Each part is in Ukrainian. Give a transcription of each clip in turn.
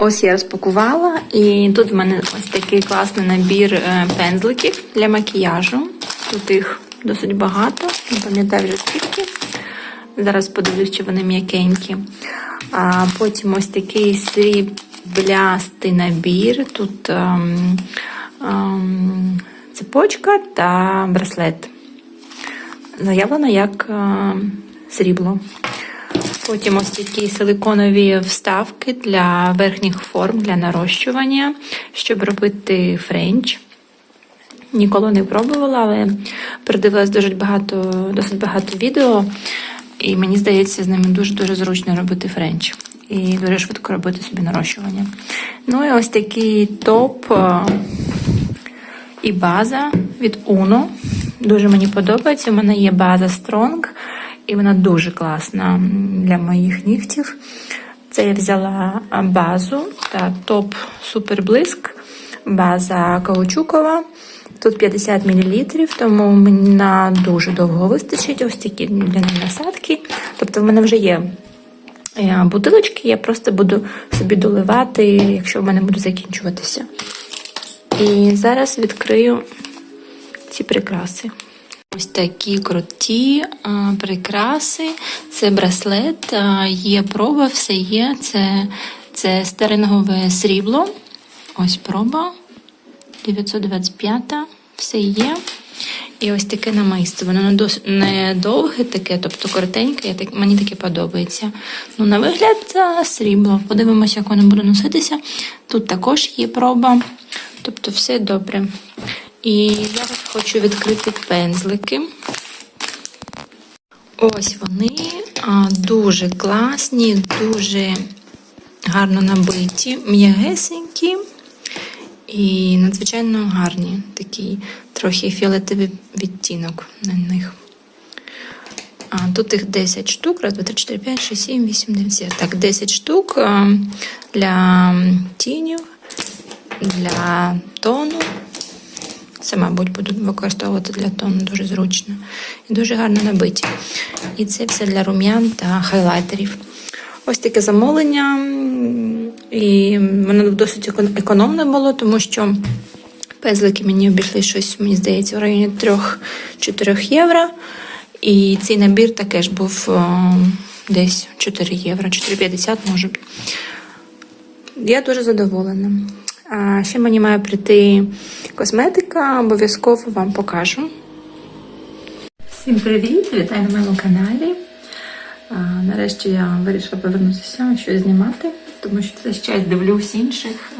Ось я розпакувала, і тут в мене ось такий класний набір е, пензликів для макіяжу. Тут їх досить багато, не пам'ятаю вже скільки. Зараз подивлюсь, чи вони м'якенькі. А потім ось такий сріблястий набір. Тут ем, ем, цепочка та браслет. Заявлено як е, срібло. Потім ось такі силиконові вставки для верхніх форм для нарощування, щоб робити френч. Ніколи не пробувала, але придивилась дуже багато, досить багато відео, і мені здається, з ними дуже-дуже зручно робити френч. І дуже швидко робити собі нарощування. Ну і ось такий топ е, і база від Uno. Дуже мені подобається. У мене є база Strong, і вона дуже класна для моїх нігтів. Це я взяла базу та топ Супер Блиск, база каучукова. Тут 50 мл, тому мені на дуже довго вистачить ось такі для насадки. Тобто в мене вже є е, бутилочки, я просто буду собі доливати, якщо в мене буде закінчуватися. І зараз відкрию ці прикраси. Ось такі круті прикраси. Це браслет, є проба, все є. Це, це старингове срібло. Ось проба. 925, все є. І ось таке намисто. Воно не довге таке, тобто коротеньке, так, мені таке подобається. Ну, на вигляд, а, срібло. Подивимося, як воно буде носитися. Тут також є проба, тобто все добре. І я зараз хочу відкрити пензлики. Ось вони дуже класні, дуже гарно набиті, м'ягесенькі і надзвичайно гарні. Такий трохи фіолетовий відтінок на них. Тут їх 10 штук. Раз, два, три, чотири, п'ять, шість, сім, вісім, дев'ять. десять. Так, 10 штук для тінів, для тону. Це, мабуть, буду використовувати для тону дуже зручно. І дуже гарно набиті. І це все для рум'ян та хайлайтерів. Ось таке замовлення. І воно досить економне було, тому що пензлики мені обійшли щось, мені здається, в районі 3-4 євро. І цей набір також був о, десь 4 євро, 4,50 може. Я дуже задоволена. Ще мені має прийти косметика, обов'язково вам покажу. Всім привіт! Вітаю на моєму каналі. Нарешті я вирішила повернутися, щось знімати, тому що це ще дивлюсь інших.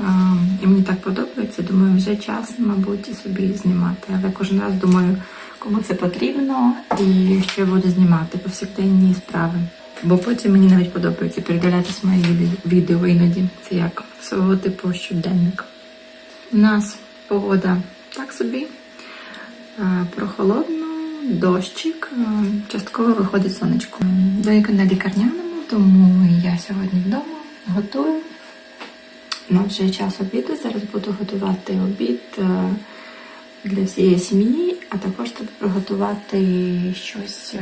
І мені так подобається. Думаю, вже час, мабуть, і собі знімати. Але кожен раз думаю, кому це потрібно і що я буду знімати повсякденні справи. Бо потім мені навіть подобається передивлятися мої відео- іноді. Це як свого типу щоденник. У нас погода так собі, а, прохолодно, дощик, частково виходить сонечко. Донька на лікарняному, тому я сьогодні вдома готую. У нас вже час обіду. Зараз буду готувати обід для всієї сім'ї, а також треба приготувати щось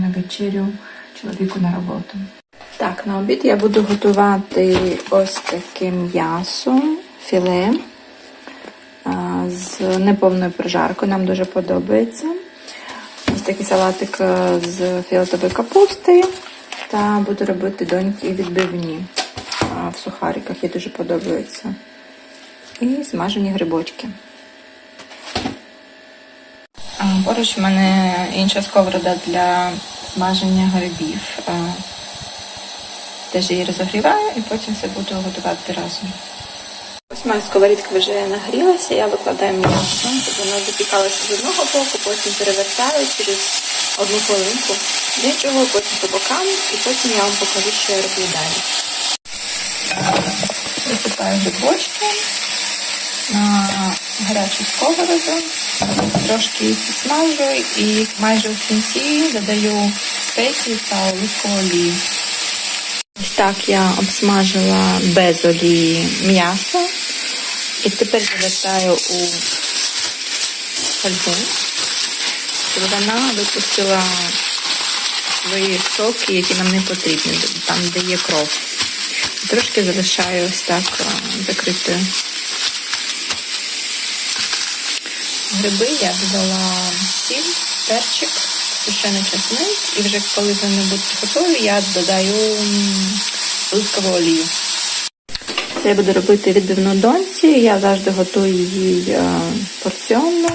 на вечерю чоловіку на роботу. Так, на обід я буду готувати ось таке м'ясо, філе з неповною прожаркою. Нам дуже подобається. Ось такий салатик з фіолетової капусти. Та буду робити доньки відбивні в сухариках, їй дуже подобається. І смажені грибочки. Поруч в мене інша сковорода для смаження грибів. Теж її розогріваю і потім все буду готувати разом. Ось моя сковорідка вже нагрілася, я викладаю м'ясо, воно запікалося з одного боку, потім перевертаю через одну хвилинку з іншого, потім по бокам, і потім я вам покажу, що я роблю далі. Висипаю грибочки гарячу сковороду, трошки їх підсмажу і майже в кінці додаю спеції та оливкову олію. Ось так я обсмажила без олії м'ясо. І тепер завертаю у фольгу, щоб вона випустила свої соки, які нам не потрібні, там, де є кров. Трошки залишаю ось так е, закритою. Гриби я взяла сіль, перчик, сушений чесник, і вже коли вони будуть готові, я додаю м, олію. Це я буду робити відбивну доньці. Я завжди готую її е, порціонно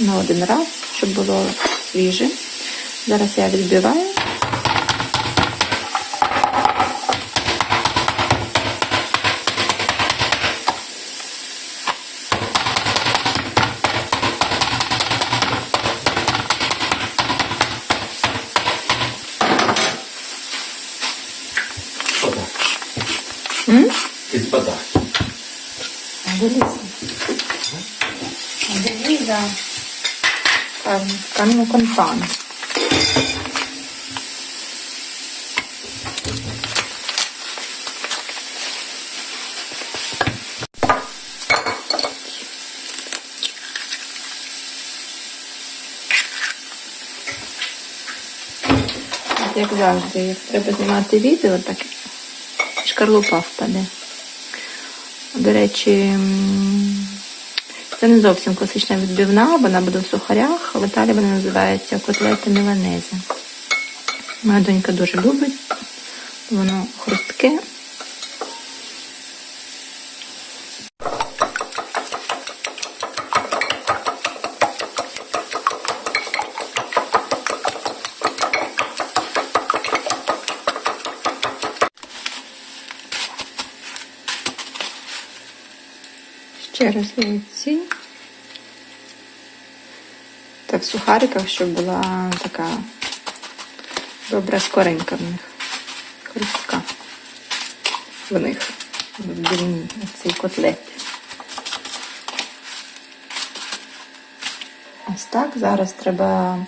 на один раз, щоб було свіже. Зараз я відбиваю. Pane. От Як завжди, як треба знімати відео, так шкарлупа впаде. До речі, це не зовсім класична відбивна, вона буде в сухарях. В Італії вона називається котлета міланезе. Моя донька дуже любить, воно хрустке. Ще раз яйці. В сухариках, щоб була така добра скоринка в них. Хрустка. В них. В відбивній цій котлеті. Ось так. Зараз треба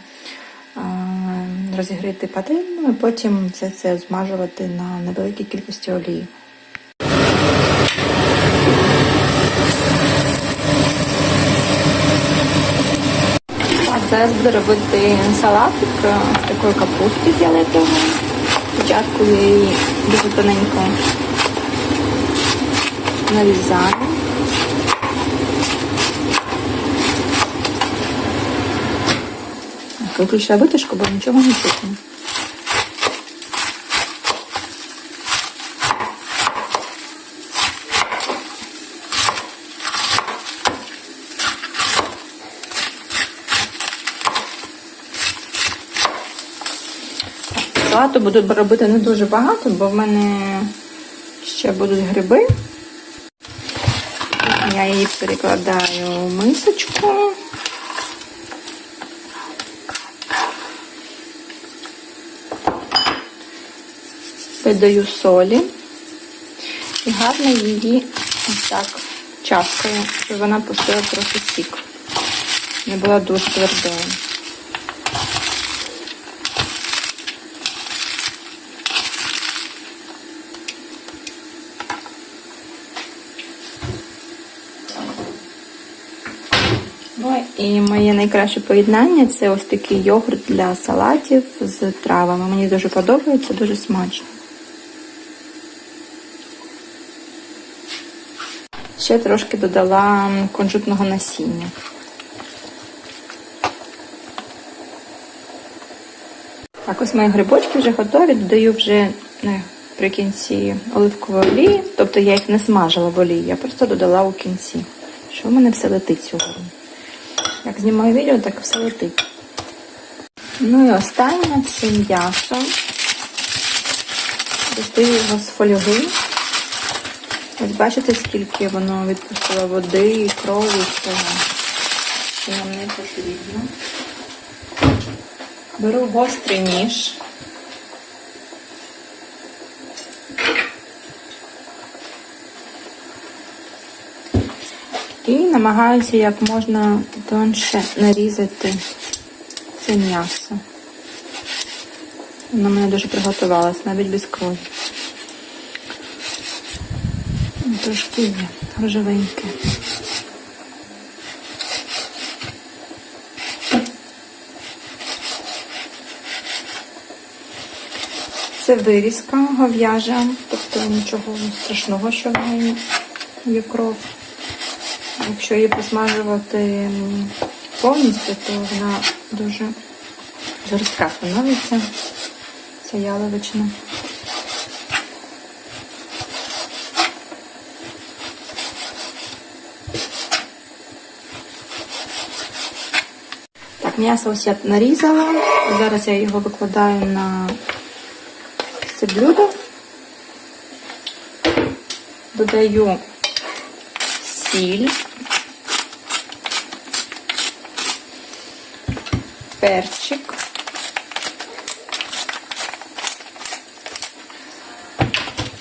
розігріти пательню і потім це, це змажувати на невеликій кількості олії. Так, зробити салатик з такої капусти фіолетової. Спочатку я її дуже тоненько нарізаю. Виключаю витяжку, бо нічого не чутно. Салату буду робити не дуже багато, бо в мене ще будуть гриби. Я її перекладаю в мисочку. Додаю солі і гарно її ось так чавкаю, щоб вона пустила трохи сік. Не була дуже твердою. Ну і моє найкраще поєднання це ось такий йогурт для салатів з травами. Мені дуже подобається, дуже смачно. Ще трошки додала кунжутного насіння. Так, ось мої грибочки вже готові. Додаю вже наприкінці оливкової олії, тобто я їх не смажила в олії, я просто додала у кінці. Що в мене все летить сьогодні? Як знімаю відео, так все летить. Ну і останнє це м'ясо. Достаю його з фольги. Ось бачите, скільки воно відпустило води крові всього, що нам не потрібно. Беру гострий ніж. І намагаюся як можна тонше нарізати це м'ясо. Воно мене дуже приготувалось, навіть без крові. Трошки є рожевеньке. Це вирізка гов'яжа, тобто нічого страшного, що в неї є кров. Якщо її посмажувати повністю, то вона дуже жорстка становиться. Ця яловичина. М'ясо ось я нарізала. Зараз я його викладаю на це блюдо. Додаю сіль, перчик,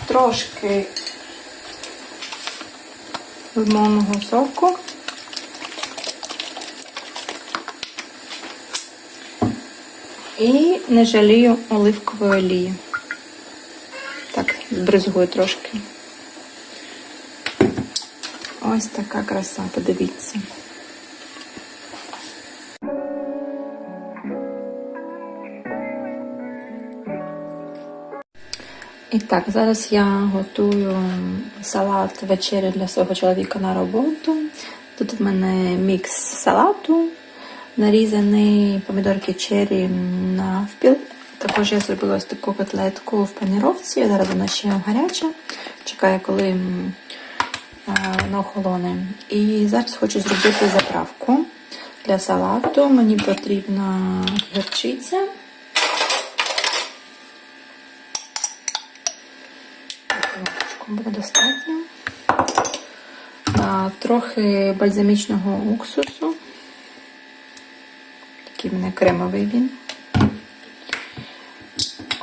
трошки лимонного соку. І не жалію оливкової олії. Так, збризгую трошки. Ось така краса, подивіться. І так, зараз я готую салат вечері для свого чоловіка на роботу. Тут в мене мікс салату, нарізаний помідорки черрі навпіл. Також я зробила ось таку котлетку в паніровці. Зараз вона ще гаряча. Чекаю, коли м, вона охолоне. І зараз хочу зробити заправку для салату. Мені потрібна гірчиця. Буде достатньо. Трохи бальзамічного уксусу. Такий в мене кремовий він.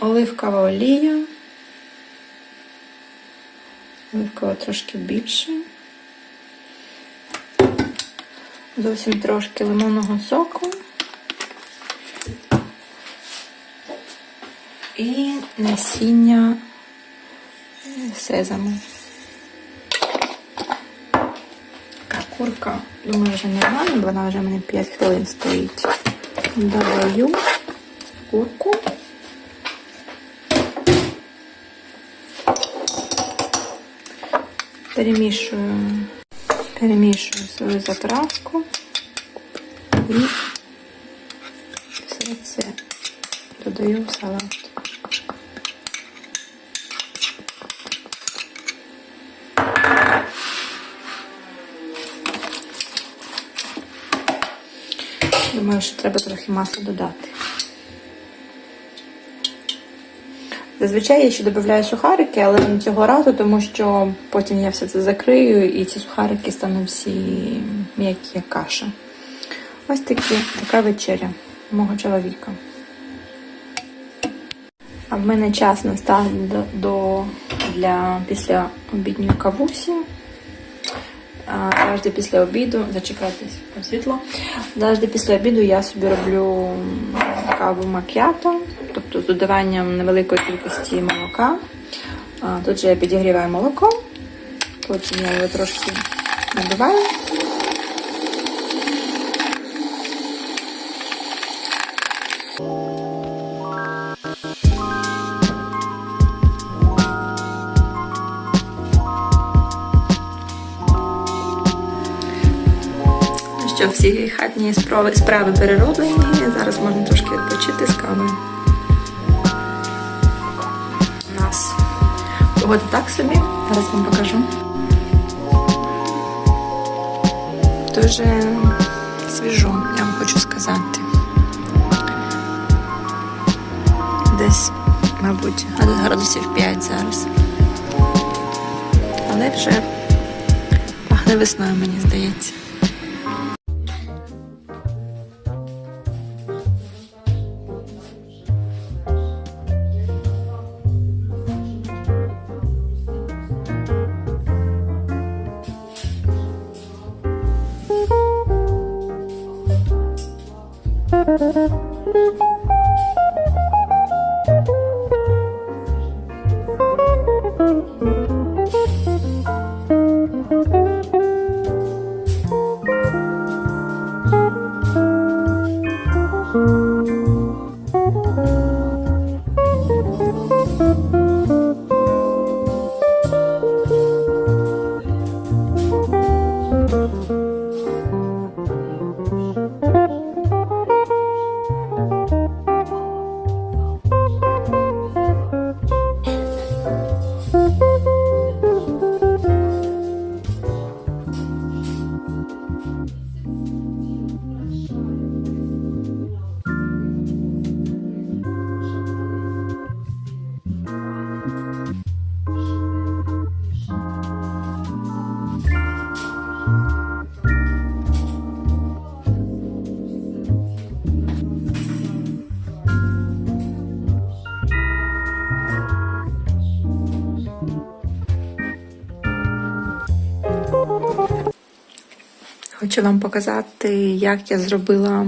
Оливкова олія. Оливкова трошки більше. Зовсім трошки лимонного соку. І насіння сезаму. Така курка, думаю, вже нормально, бо вона вже в мене 5 хвилин стоїть. Додаю курку. Перемішую, перемішую свою заправку і все це додаю в салат. Думаю, що треба трохи масла додати. Зазвичай я ще додаю сухарики, але не цього разу, тому що потім я все це закрию і ці сухарики стануть всі м'які, як каша. Ось такі, така вечеря мого чоловіка. А в мене час настав до, до для після обідньої кавусі. Завжди після обіду, зачекайтесь світло. Завжди після обіду я собі роблю каву мак'ято, тобто з додаванням невеликої кількості молока. Тут же я підігріваю молоко, потім я його трошки набиваю. Що, всі хатні справи, справи перероблені. Зараз можна трошки відпочити з кавою. У нас погода так собі. Зараз вам покажу. Дуже свіжо, я вам хочу сказати. Десь, мабуть, градусів 5 зараз. Але вже пахне весною, мені здається. Хочу вам показати, як я зробила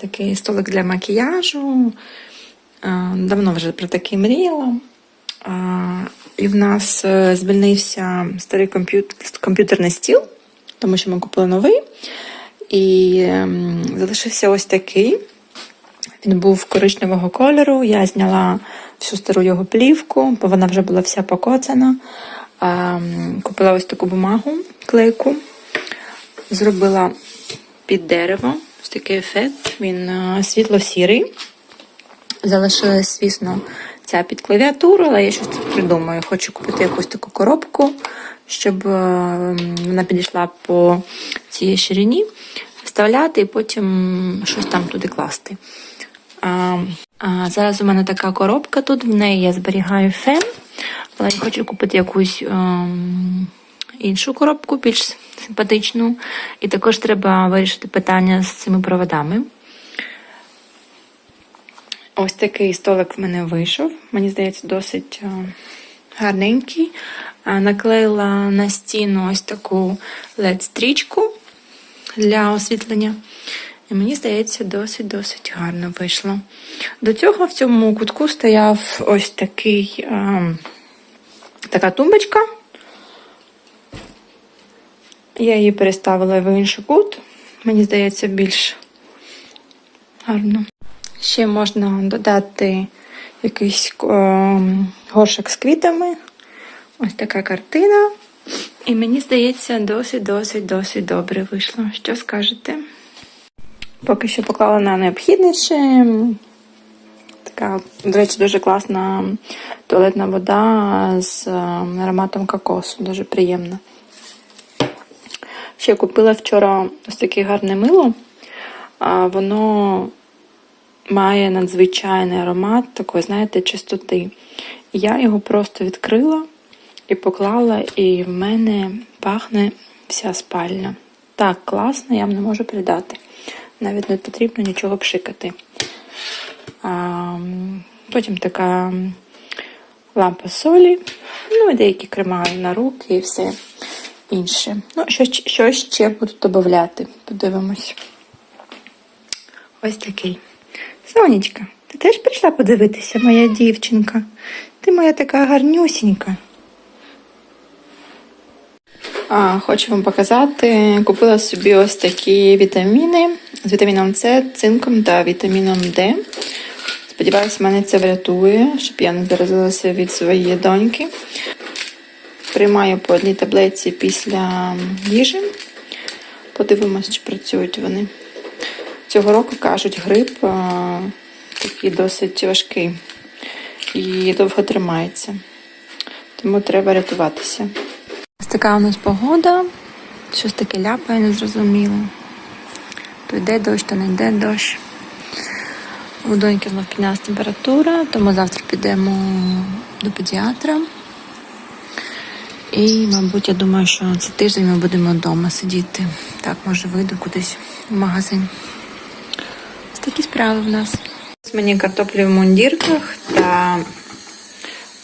такий столик для макіяжу. Давно вже про такий мріяла. І в нас е, звільнився старий комп'ют- комп'ютерний стіл, тому що ми купили новий. І ем, залишився ось такий. Він був коричневого кольору. Я зняла всю стару його плівку, бо вона вже була вся покоцана. А, Купила ось таку бумагу, клейку, зробила під дерево. Ось такий ефект. Він е, світло-сірий. Залишилась, звісно, ця під клавіатуру, але я щось тут придумаю. Хочу купити якусь таку коробку, щоб е, вона підійшла по цій ширині, вставляти і потім щось там туди класти. А, а, зараз у мене така коробка тут, в неї я зберігаю фен, але я хочу купити якусь ем, іншу коробку, більш симпатичну. І також треба вирішити питання з цими проводами. Ось такий столик в мене вийшов. Мені здається, досить е, гарненький. Е, Наклеїла на стіну ось таку LED-стрічку для освітлення. І мені здається, досить-досить гарно вийшло. До цього в цьому кутку стояв ось такий, е, така тумбочка. Я її переставила в інший кут. Мені здається, більш гарно. Ще можна додати якийсь е, горшик з квітами. Ось така картина. І мені здається, досить, досить, досить добре вийшло. Що скажете? Поки що поклала на необхідніше. Така, до речі, дуже класна туалетна вода з е, ароматом кокосу. Дуже приємна. Ще купила вчора ось таке гарне мило. Воно має надзвичайний аромат такої, знаєте, чистоти. Я його просто відкрила і поклала, і в мене пахне вся спальня. Так класно, я вам не можу передати. Навіть не потрібно нічого пшикати. А, потім така лампа солі, ну і деякі крема на руки і все інше. Ну, що, що ще буду додати? Подивимось. Ось такий. Сонечка, ти теж прийшла подивитися, моя дівчинка. Ти моя така гарнюсінька. А, хочу вам показати. Купила собі ось такі вітаміни з вітаміном С, цинком та вітаміном Д. Сподіваюся, мене це врятує, щоб я не заразилася від своєї доньки. Приймаю по одній таблетці після їжі. Подивимось, чи працюють вони. Цього року кажуть, грип а, такий досить важкий і довго тримається. Тому треба рятуватися. Така у нас погода. Щось таке ляпає, незрозуміло. То йде дощ, то не йде дощ. У доньки знов піднялася температура, тому завтра підемо до педіатра. І, мабуть, я думаю, що цей тиждень ми будемо вдома сидіти. Так, може, вийду кудись в магазин. Ось такі справи в нас. Мені картоплі в мундірках та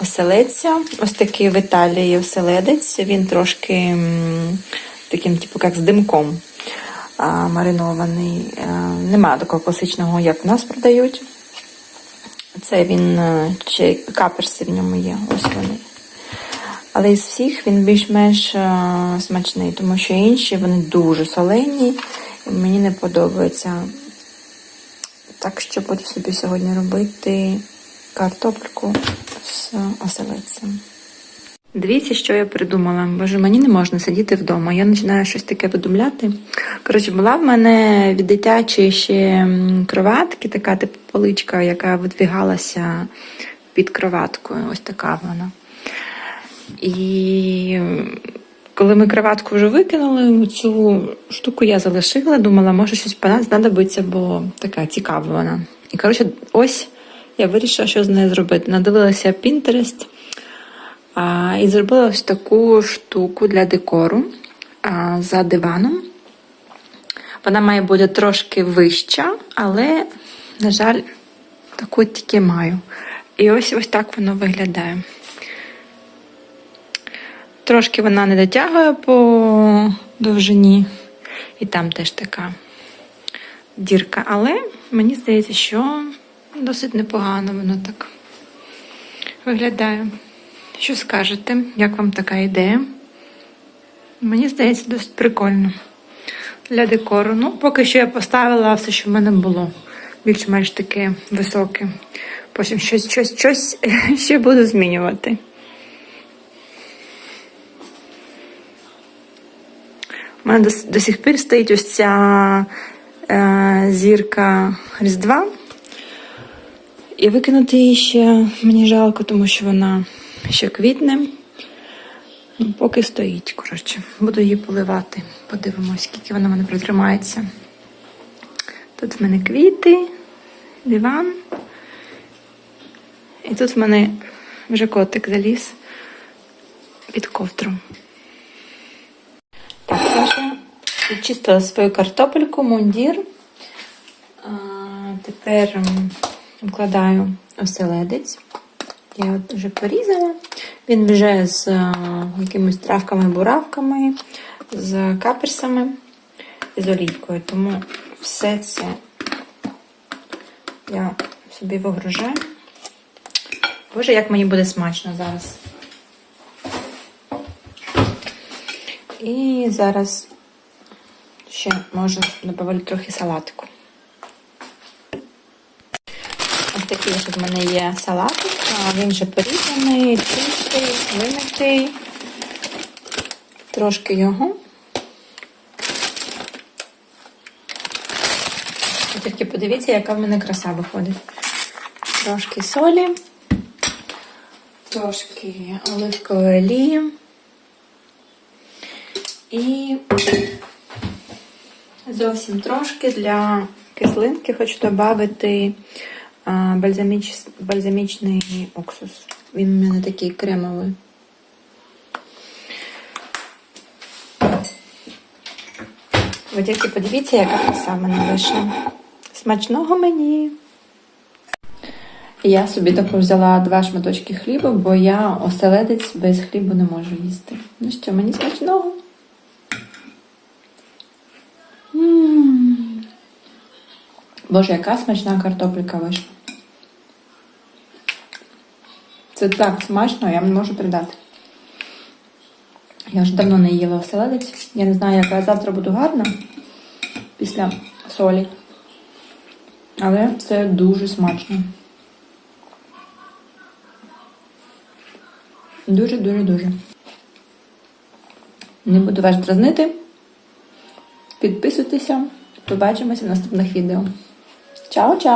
оселедця. Ось такий в Італії оселедець. Він трошки таким, типу, як з димком а, маринований. А, Немає такого класичного, як в нас продають. Це він е, ще каперси в ньому є. Ось вони. Але із всіх він більш-менш е, смачний, тому що інші вони дуже солені, і мені не подобається. Так що буду собі сьогодні робити картопельку з оселедцем. Дивіться, що я придумала. Боже, мені не можна сидіти вдома. Я починаю щось таке видумляти. Коротше, була в мене від дитячої ще кроватки, така типу поличка, яка видвігалася під кроваткою. Ось така вона. І коли ми кроватку вже викинули, цю штуку я залишила, думала, може щось по нас знадобиться, бо така цікава вона. І коротше, ось я вирішила, що з нею зробити. Надивилася Pinterest а, і зробила ось таку штуку для декору а, за диваном. Вона має бути трошки вища, але, на жаль, таку тільки маю. І ось ось так воно виглядає. Трошки вона не дотягує по довжині, І там теж така дірка. Але мені здається, що досить непогано воно так виглядає. Що скажете? Як вам така ідея? Мені здається, досить прикольно. Для декору. Ну, поки що я поставила все, що в мене було. Більш-менш таке високе. Потім щось, щось, щось ще буду змінювати. У мене до, до сих пір стоїть ось ця е, зірка Різдва. І викинути її ще мені жалко, тому що вона ще квітне. Ну, поки стоїть, коротше. Буду її поливати. Подивимось, скільки вона в мене протримається. Тут в мене квіти, диван. І тут в мене вже котик заліз під ковдру. Так, я вже відчистила свою картопельку, мундір. Тепер вкладаю оселедець. Я вже порізала. Він вже з якимись травками-буравками, з каперсами з олійкою. Тому все це я собі вигружаю. Боже, як мені буде смачно зараз. І зараз ще можу додати трохи салатику. Ось такий ось в мене є салатик, він вже порізаний, чистий, вимитий. Трошки його. І тільки подивіться, яка в мене краса виходить. Трошки солі, трошки оливкової олії. І зовсім трошки для кислинки хочу додати бальзаміч... бальзамічний уксус. Він у мене такий кремовий. Ви тільки подивіться, яка краса в мене вийшла. Смачного мені! Я собі таку взяла два шматочки хліба, бо я оселедець без хлібу не можу їсти. Ну що, мені смачного? Боже, яка смачна картопелька вийшла. Це так смачно, я не можу передати. Я вже давно не їла оселедець. Я не знаю, яка я завтра буду гарна після солі. Але це дуже смачно. Дуже-дуже-дуже. Не буду вас дразнити. Підписуйтеся. Побачимося в наступних відео. ciao。